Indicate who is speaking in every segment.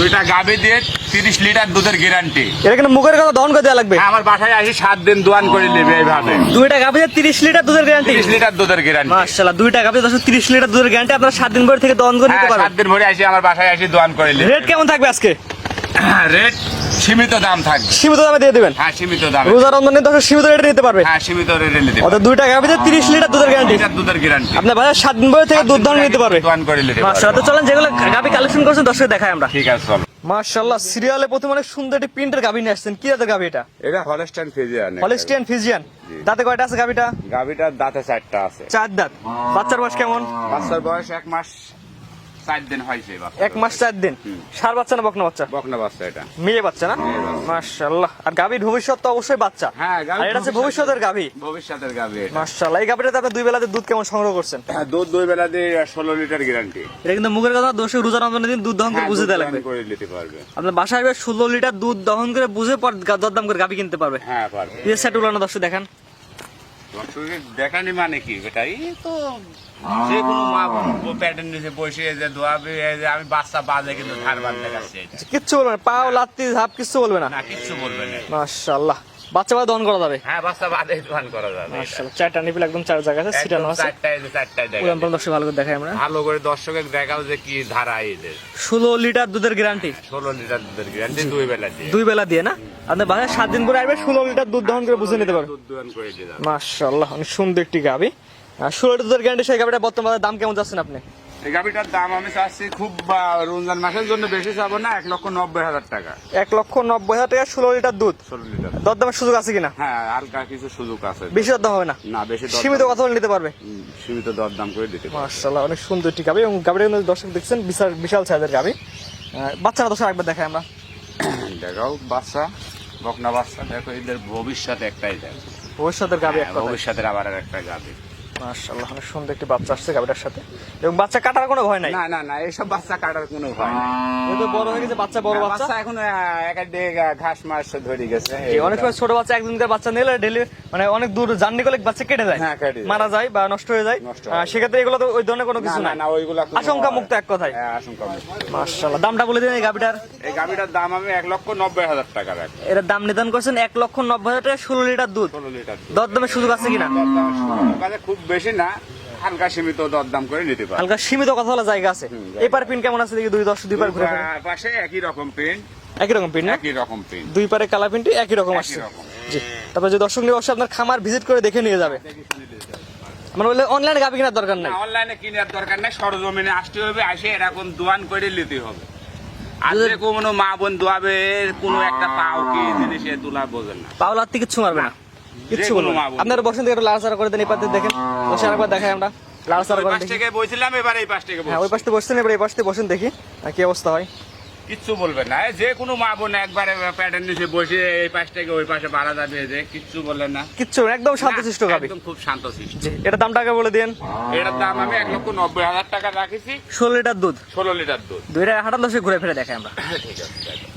Speaker 1: দুইটা গাবি দিয়ে তিরিশ লিটার দুধের গ্যারান্টি
Speaker 2: এটা কিন্তু মুখের কথা দহন করে দেওয়া লাগবে?
Speaker 1: আমার বাসায় আসি সাত দিন দোয়ান করে নেবে এইভাবে।
Speaker 2: দুইটা গাভিতে তিরিশ লিটার দুধের গ্যারান্টি
Speaker 1: তিরিশ লিটার দুধের গ্যারান্টি
Speaker 2: মাসাল্লাহ দুইটা গাবি দশ তিরিশ লিটার দুধের গ্যারান্টি আপনার সাত দিন পরে থেকে দহন করে নিতে
Speaker 1: পারবেন। সাত দিন ভরে আসি আমার বাসায় আসি দোয়ান করে নেবে।
Speaker 2: রেট কেমন থাকবে আজকে?
Speaker 1: রেট সীমিত দাম থাকবে।
Speaker 2: সীমিত দামে দিয়ে দেবেন?
Speaker 1: হ্যাঁ সীমিত দাম।
Speaker 2: রোজা রমজানের দশ সীমিত রেটে নিতে পারবে।
Speaker 1: হ্যাঁ সীমিত রেটে নিতে
Speaker 2: অর্থাৎ দুইটা গাভিতে তিরিশ লিটার দুধের গ্যারান্টি
Speaker 1: লিটার দুধের গ্যারান্টি
Speaker 2: আপনার বাজার সাত দিন পরে থেকে দুধ দহন নিতে পারবে।
Speaker 1: দোয়ান করে নিতে
Speaker 2: মাশাআল্লাহ তো চলেন যেগুলো গাভি কালেকশন করছেন দর্শক দেখাই আমরা।
Speaker 1: ঠিক আছে চলো।
Speaker 2: মাশাআল্লাহ সিরিয়ালে প্রথমে অনেক সুন্দর একটি প্রিন্টের গাভি নিয়ে আসছেন। কি জাতের গাভি এটা?
Speaker 1: এটা হলস্টাইন ফিজিয়ান
Speaker 2: হলিস্টিয়ান ফিজিয়ান দাঁতে কয়টা আছে গাভিটা
Speaker 1: গাভিটার দাঁতে চারটা আছে।
Speaker 2: চার দাঁত। বাচ্চার বয়স কেমন?
Speaker 1: বাচ্চার বয়স এক মাস চার দিন হয়েছে
Speaker 2: এক মাস চার দিন? সার বাচ্চা না বকনা বাচ্চা?
Speaker 1: বকনা বাচ্চা এটা।
Speaker 2: মেয়ে বাচ্চা না? মাশাআল্লাহ। আর গাভির ভবিষ্যৎ তো অবশ্যই বাচ্চা।
Speaker 1: হ্যাঁ
Speaker 2: আর এটা হচ্ছে ভবিষ্যতের গাভি।
Speaker 1: ভবিষ্যতের গাভি।
Speaker 2: মাশাআল্লাহ। এই গাভিটাতে আপনি দুই বেলাতে দুধ কেমন সংগ্রহ করছেন?
Speaker 1: হ্যাঁ, দুধ দুই বেলা দিয়ে ষোলো লিটার গ্যারান্টি।
Speaker 2: এটা কিন্তু মুখের কথা দোষে রোজা রমজানের দিন দুধ দহন করে বুঝে দেওয়া লাগবে।
Speaker 1: করে নিতে পারবে।
Speaker 2: আপনার বাসায় আসবে ষোলো লিটার দুধ দহন করে বুঝে পর দরদাম করে গাভি কিনতে পারবে।
Speaker 1: হ্যাঁ পারবে।
Speaker 2: এই সেট উলানো দর্শক দেখান।
Speaker 1: দর্শকের দেখানি মানে কি বেটা? এই তো যে কোনো মা প্যাটার্ন নিচে বসে যে দোয়াবে যে আমি বাচ্চা বাজে কিন্তু ধার বাদ দেখাচ্ছে।
Speaker 2: কিচ্ছু বলবে না পাও লাত্তি ঝাপ কিচ্ছু বলবে না।
Speaker 1: না কিচ্ছু বলবে না।
Speaker 2: মাশাআল্লাহ। বাচ্চা বাচ্চা দহন করা যাবে।
Speaker 1: হ্যাঁ বাচ্চা বাদে দোয়ান করা যাবে।
Speaker 2: মাশাআল্লাহ চারটা নিপিল একদম চার জায়গা আছে সিটানো আছে।
Speaker 1: চারটায় যে চারটায়
Speaker 2: উলান পালান ভালো করে দেখাই আমরা।
Speaker 1: ভালো করে দর্শকের দেখাও যে কি ধারা এদের
Speaker 2: ষোলো লিটার দুধের গ্যারান্টি
Speaker 1: ষোলো লিটার দুধের গ্যারান্টি দুই বেলা দিয়ে।
Speaker 2: দুই বেলা দিয়ে না? বাসায় দিন পরে আসবে ষোলো লিটার দুধ দহন করে বুঝে নিতে পারবে।
Speaker 1: দুধ দোয়ান করে দিয়ে
Speaker 2: মাশাআল্লাহ অনেক সুন্দর একটি গাবি। আর ষোলো লিটার দুধের গ্যারান্টি সেই গাবিটা বর্তমানে দাম কেমন যাচ্ছেন আপনি?
Speaker 1: এই গাভিটার দাম আমি চাচ্ছি খুব রমজান মাসের জন্য বেশি চাবো না এক লক্ষ নব্বই হাজার টাকা।
Speaker 2: এক লক্ষ নব্বই হাজার টাকা ষোলো লিটার দুধ।
Speaker 1: ষোলো লিটার
Speaker 2: দরদামের সুযোগ আছে কিনা?
Speaker 1: হ্যাঁ হালকা কিছু সুযোগ আছে।
Speaker 2: বেশি দরদাম হবে না?
Speaker 1: না বেশি
Speaker 2: সীমিত কথা বলে নিতে পারবে?
Speaker 1: সীমিত দর দাম করে দিতে পারবে।
Speaker 2: মাশাআল্লাহ অনেক সুন্দর একটি গাবি এবং গাবিটা কিন্তু দর্শক দেখছেন বিশাল বিশাল সাইজের গাবি বাচ্চারা দর্শক একবার দেখাই আমরা।
Speaker 1: দেখাও বাচ্চা বকনা বাচ্চা। দেখো এদের ভবিষ্যৎ একটাই দেখ।
Speaker 2: ভবিষ্যতের গাবি
Speaker 1: ভবিষ্যতের আবার আর একটা গাভি।
Speaker 2: মাশাআল্লাহ অনেক সুন্দর একটি বাচ্চা আসছে গাবিটার সাথে। এবং বাচ্চা কাটার কোনো ভয় নাই?
Speaker 1: না না না এইসব বাচ্চা কাটার কোনো ভয় নেই।
Speaker 2: যেহেতু বড় হয়ে গেছে বাচ্চা বড় বাচ্চা?
Speaker 1: এখন এক ঘাস মাস ধরে গেছে।
Speaker 2: অনেক সময় ছোট বাচ্চা একদিনকার বাচ্চা নিলে ডেলি মানে অনেক দূর জার্নি করলে বাচ্চা কেটে যায়।
Speaker 1: হ্যাঁ, কেটে যায়।
Speaker 2: মারা যায় বা নষ্ট হয়ে যায়। সেক্ষেত্রে এগুলো তো ওই ধরনের কোনো কিছু
Speaker 1: না ওইগুলা
Speaker 2: আশঙ্কা মুক্ত এক কথায়।
Speaker 1: হ্যাঁ আশঙ্কা
Speaker 2: মাশাআল্লাহ দামটা বলে দিন এই গাবিটার
Speaker 1: এই গাভিটার দাম আমি এক লক্ষ নব্বই হাজার টাকা রাখি
Speaker 2: এর দাম নির্ধারণ করছেন এক লক্ষ নব্বই হাজার টাকা ষোলো লিটার দুধ।
Speaker 1: ষোলো লিটার।
Speaker 2: দরদামের সুযোগ আছে কিনা?
Speaker 1: খুব বেশি না হালকা সীমিত দরদাম করে নিতে পারে।
Speaker 2: হালকা সীমিত কথা বলা জায়গা আছে। এপার পিন কেমন আছে দেখি? দুই দশ দুই পার ঘুরে
Speaker 1: পাশে একই রকম প্রিন্ট
Speaker 2: একই রকম পিন
Speaker 1: একই রকম প্রিন্ট
Speaker 2: দুই পারে কালা পিনটি একই রকম আসছে। জি। তারপরে যে দর্শক নিয়ে অবশ্যই আপনার খামার ভিজিট করে দেখে নিয়ে যাবে। মানে অনলাইনে গাবি কেনার দরকার নাই।
Speaker 1: অনলাইনে কিনার দরকার নেই সরজমিনে আসতে হবে আসে এরকম দোয়ান করে নিতে হবে। আর কোনো মা বোন দোয়াবে কোনো একটা পাও কি জিনিসে তুলা বোঝেন না।
Speaker 2: পাওলার থেকে মারবে না। কিচ্ছু বলবে না। আপনারা বসেন থেকে একটু লাড়াচাড়া করে দেন এই পাশে দেখেন। বসে আরেকবার দেখাই আমরা। লাড়াচাড়া করে দেখি।
Speaker 1: বইছিলাম এবার এই পাশ থেকে
Speaker 2: হ্যাঁ ওই পাশে বসছেন এবার এই পাশে বসেন দেখি কি অবস্থা হয়।
Speaker 1: কিচ্ছু বলবে না। যে কোনো মা বোন একবারে প্যাটার্ন নিচে বসে এই পাশ থেকে ওই পাশে বাড়া যাবে যে কিচ্ছু বললেন না।
Speaker 2: কিচ্ছু একদম শান্তশিষ্ট
Speaker 1: খুব
Speaker 2: এটা বলে দিন
Speaker 1: এটার দাম আমি এক লক্ষ নব্বই হাজার টাকা রাখেছি।
Speaker 2: ষোলো লিটার দুধ।
Speaker 1: ষোলো লিটার দুধ।
Speaker 2: দুইটা হাঁটান দশে ঘুরে ফিরে দেখাই আমরা।
Speaker 1: ঠিক আছে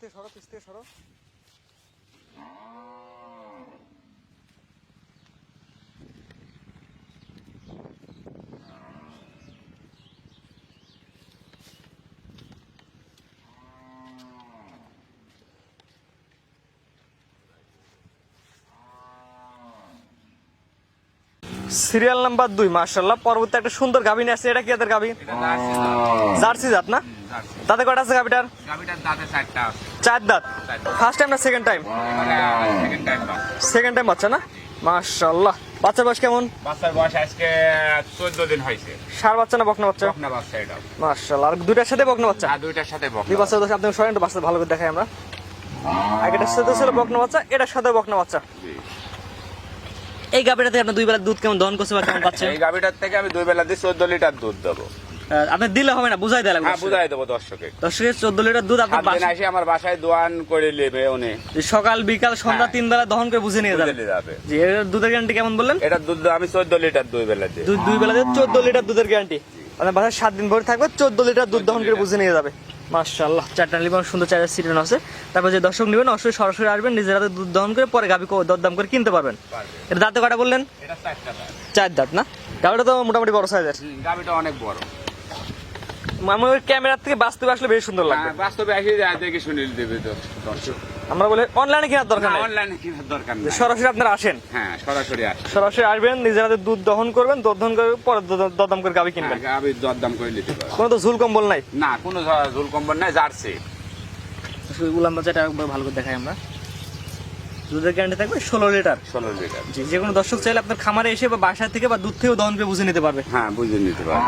Speaker 2: সরো সরো। সিরিয়াল নাম্বার দুই মার্শাল্লাহ পরবর্তী একটা সুন্দর গাভী নিয়ে আসছে। এটা কি এদের গাভী?
Speaker 1: জার্সি
Speaker 2: জাত না? তাতে কয়টা আছে গাভীটার?
Speaker 1: গাভিটার দাঁতে চারটা আছে।
Speaker 2: চার দাঁত। ফার্স্ট টাইম না সেকেন্ড টাইম
Speaker 1: মানে সেকেন্ড টাইম
Speaker 2: সেকেন্ড টাইম বাচ্চা না? মাশাল্লাহ বাচ্চার বয়স কেমন?
Speaker 1: বাচ্চার বয়স আজকে চোদ্দ দিন হয়েছে।
Speaker 2: সার বাচ্চা না বকনা বাচ্চা?
Speaker 1: বকনা বাচ্চা এটা।
Speaker 2: মাশাল্লাহ আর দুইটার সাথে বকনা বাচ্চা?
Speaker 1: আর দুইটার সাথে
Speaker 2: দুই
Speaker 1: বকনা
Speaker 2: বাচ্চা দোষ আপনি সরেন একটু বাচ্চা ভালো করে দেখাই আমরা। আগেটার সাথে ছিল বকনা বাচ্চা এটার সাথে বকনা বাচ্চা। এই গাভীটাতে আপনি দুই বেলা দুধ কেমন দহন করছে বা কেমন পাচ্ছেন?
Speaker 1: এই গাভিটার থেকে আমি দুই বেলা দিয়ে চোদ্দ লিটার দুধ দেবো।
Speaker 2: আপনি দিলে হবে না বুঝাই দেয় লাগবে
Speaker 1: হ্যাঁ বুঝাই দেবো দর্শকে
Speaker 2: দর্শকের চোদ্দ লিটার দুধ আপনার বাসায়-
Speaker 1: আসে আমার বাসায় দোয়ান করে নেবে উনি।
Speaker 2: সকাল বিকাল সন্ধ্যা
Speaker 1: হ্যাঁ।
Speaker 2: তিন বেলা দহন করে বুঝে নিয়ে যাবে। জি এর দুধের গ্যারান্টি কেমন বললেন?
Speaker 1: এটার দুধ আমি চোদ্দ লিটার দুই বেলা দিয়ে
Speaker 2: দুই দুই বেলাতে চোদ্দ লিটার দুধের গ্যারান্টি আপনার বাসায় সাত দিন ভরে থাকবে চোদ্দ লিটার দুধ দহন করে বুঝে নিয়ে যাবে। মাশাআল্লাহ চারটা লিবান সুন্দর চারটা সিটন আছে। তারপর যে দর্শক নেবেন অবশ্যই সরাসরি আসবেন নিজের হাতে দুধ দহন করে পরে গাবি দরদাম করে কিনতে পারবেন। এটা দাঁতে কটা বললেন?
Speaker 1: এটা দাঁত।
Speaker 2: চার দাঁত না? গাবিটা তো মোটামুটি বড় সাইজের
Speaker 1: হুম, অনেক বড়।
Speaker 2: আমার ওই ক্যামেরার থেকে বাস্তবে আসলে বেশ সুন্দর লাগবে।
Speaker 1: হ্যাঁ, বাস্তবে যা দেখে শুনে দেবে তো দর্শক।
Speaker 2: আমরা বলে অনলাইনে কেনার দরকার নেই।
Speaker 1: অনলাইনে কেনার দরকার নেই।
Speaker 2: সরাসরি আপনারা আসেন।
Speaker 1: হ্যাঁ সরাসরি আসে
Speaker 2: সরাসরি আসবেন নিজের হাতে দুধ দহন করবেন দুধ দহন করে পরে দর- দরদাম করে গাবি কিনবেন।
Speaker 1: গাভীর দরদাম করে নিতে পারে
Speaker 2: কোনো তো ঝুল কম্বল নাই।
Speaker 1: না কোনো ঝোল কম্বল নাই জার্সি।
Speaker 2: উলান বাচ্চাটা একবার ভালো করে দেখাই আমরা। দুধের গ্যারান্টি থাকবে ষোলো লিটার।
Speaker 1: ষোলো লিটার।
Speaker 2: জি যে কোনো দর্শক চাইলে আপনার খামারে এসে বা বাসা থেকে বা দুধ থেকেও দহন করে বুঝে নিতে পারবে।
Speaker 1: হ্যাঁ বুঝে নিতে পারে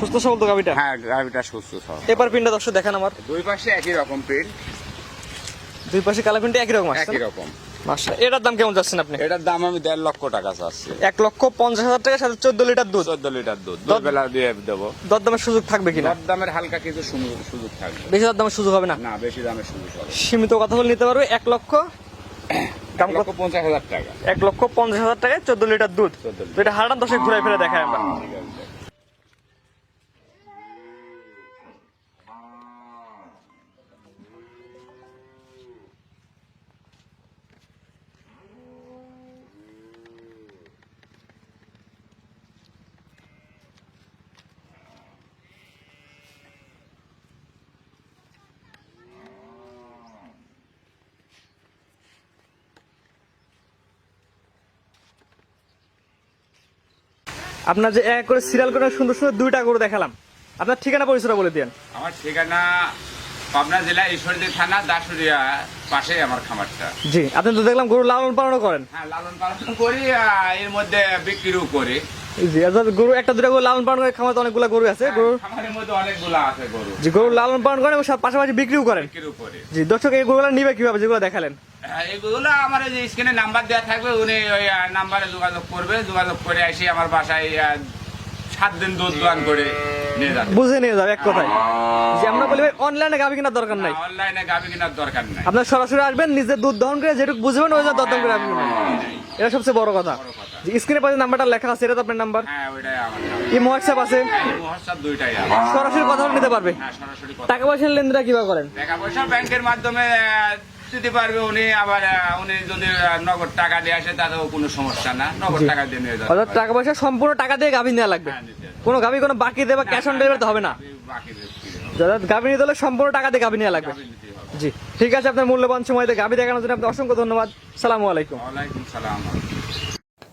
Speaker 2: সুস্থ সবল তো গাবিটা
Speaker 1: হ্যাঁ গাভীটা সুস্থ সব
Speaker 2: এবার পিনটা দর্শক দেখেন আমার।
Speaker 1: দুই পাশে একই রকম প্রিন্ট
Speaker 2: দুই পাশে কালা পিনটা একই রকম
Speaker 1: একই রকম।
Speaker 2: মাসা এটার দাম কেমন যাচ্ছেন আপনি?
Speaker 1: এটার দাম আমি দেড় লক্ষ টাকা চাচ্ছি।
Speaker 2: এক লক্ষ পঞ্চাশ হাজার টাকার সাথে চোদ্দ লিটার দুধ।
Speaker 1: চোদ্দ লিটার দুধ। দুই বেলা দিয়ে দেবো।
Speaker 2: দরদামের সুযোগ থাকবে কিনা?
Speaker 1: দরদামের হালকা কিছু সুযোগ- সুযোগ থাকবে।
Speaker 2: বেশি দরদামের সুযোগ হবে না?
Speaker 1: না বেশি দামের সুযোগ হবে
Speaker 2: সীমিত কথা বলে নিতে পারবে এক লক্ষ দাম
Speaker 1: এক
Speaker 2: কত?
Speaker 1: লক্ষ পঞ্চাশ হাজার টাকা
Speaker 2: এক লক্ষ পঞ্চাশ হাজার টাকায় চোদ্দ লিটার দুধ
Speaker 1: 14 লিটার।
Speaker 2: তো এটা হারান দশে ঘুরে ফিরে দেখায় আমরা আপনার যে এক করে সিরিয়াল করে সুন্দর সুন্দর দুইটা গরু দেখালাম। আপনার ঠিকানা পরিচয় বলে দিন
Speaker 1: আমার ঠিকানা পাবনা জেলা ঈশ্বরদী থানা দাসুরিয়া পাশেই আমার খামারটা।
Speaker 2: জি আপনি তো দেখলাম গরু লালন পালনও করেন।
Speaker 1: হ্যাঁ লালন পালন করি এর মধ্যে বিক্রিও করি।
Speaker 2: জি অর্থাৎ গরু একটা দুটা গরু লালন পালন করে খামার অনেকগুলো গরু আছে। গরু
Speaker 1: খামারের মধ্যে অনেকগুলো আছে গরু।
Speaker 2: যে গরু লালন পালন করেন এবং পাশাপাশি বিক্রিও করেন।
Speaker 1: বিক্রিও করি।
Speaker 2: জি দর্শক এই গরুগুলো নিবে কীভাবে? যেগুলো দেখালেন।
Speaker 1: হ্যাঁ, এগুলো আমার এই যে স্ক্রিনে নাম্বার দেওয়া থাকবে উনি ওই নাম্বারে যোগাযোগ করবে যোগাযোগ করে এসে আমার বাসায় সাত দিন দুধ দোয়ান করে নিয়ে যাবে।
Speaker 2: বুঝে নিয়ে যাবে এক কথায়। যে আমরা বলি অনলাইনে গাবি কেনার দরকার নাই।
Speaker 1: অনলাইনে গাভি কেনার দরকার নাই।
Speaker 2: আপনার সরাসরি আসবেন নিজের দুধ দহন করে যেটুকু বুঝবেন ওই দরদাম করে আপনি এটা সবচেয়ে বড় কথা। যে স্ক্রিনে পাশে নাম্বারটা লেখা আছে এটা তো আপনার নাম্বার
Speaker 1: হ্যাঁ ওইটাই আমার নাম।
Speaker 2: এই হোয়াটসঅ্যাপ আছে।
Speaker 1: দুইটাই।
Speaker 2: সরাসরি কথা নিতে পারবে।
Speaker 1: হ্যাঁ সরাসরি
Speaker 2: টাকা পয়সার লেনদেনটা কীভাবে করেন?
Speaker 1: টাকা পয়সা ব্যাংকের মাধ্যমে দিতে পারবে উনি আবার উনি যদি নগদ টাকা দিয়ে আসে তাতেও কোনো সমস্যা না। নগদ টাকা দিয়ে নিয়ে যাবে।
Speaker 2: অর্থাৎ টাকা পয়সা সম্পূর্ণ টাকা দিয়ে গাভী নেওয়া লাগবে।
Speaker 1: হ্যাঁ,
Speaker 2: কোনো গাভি কোনো বাকি দেবে ক্যাশ অন ডেলিভারি হবে না। অর্থাৎ গাভী নিতে হলে সম্পূর্ণ টাকা দিয়ে গাভী নেওয়া লাগবে। জি ঠিক আছে আপনার মূল্যবান সময় দিয়ে গাভী দেখানোর জন্য আপনি অসংখ্য ধন্যবাদ। সালামু আলাইকুম।
Speaker 1: ওয়ালাইকুম সালাম।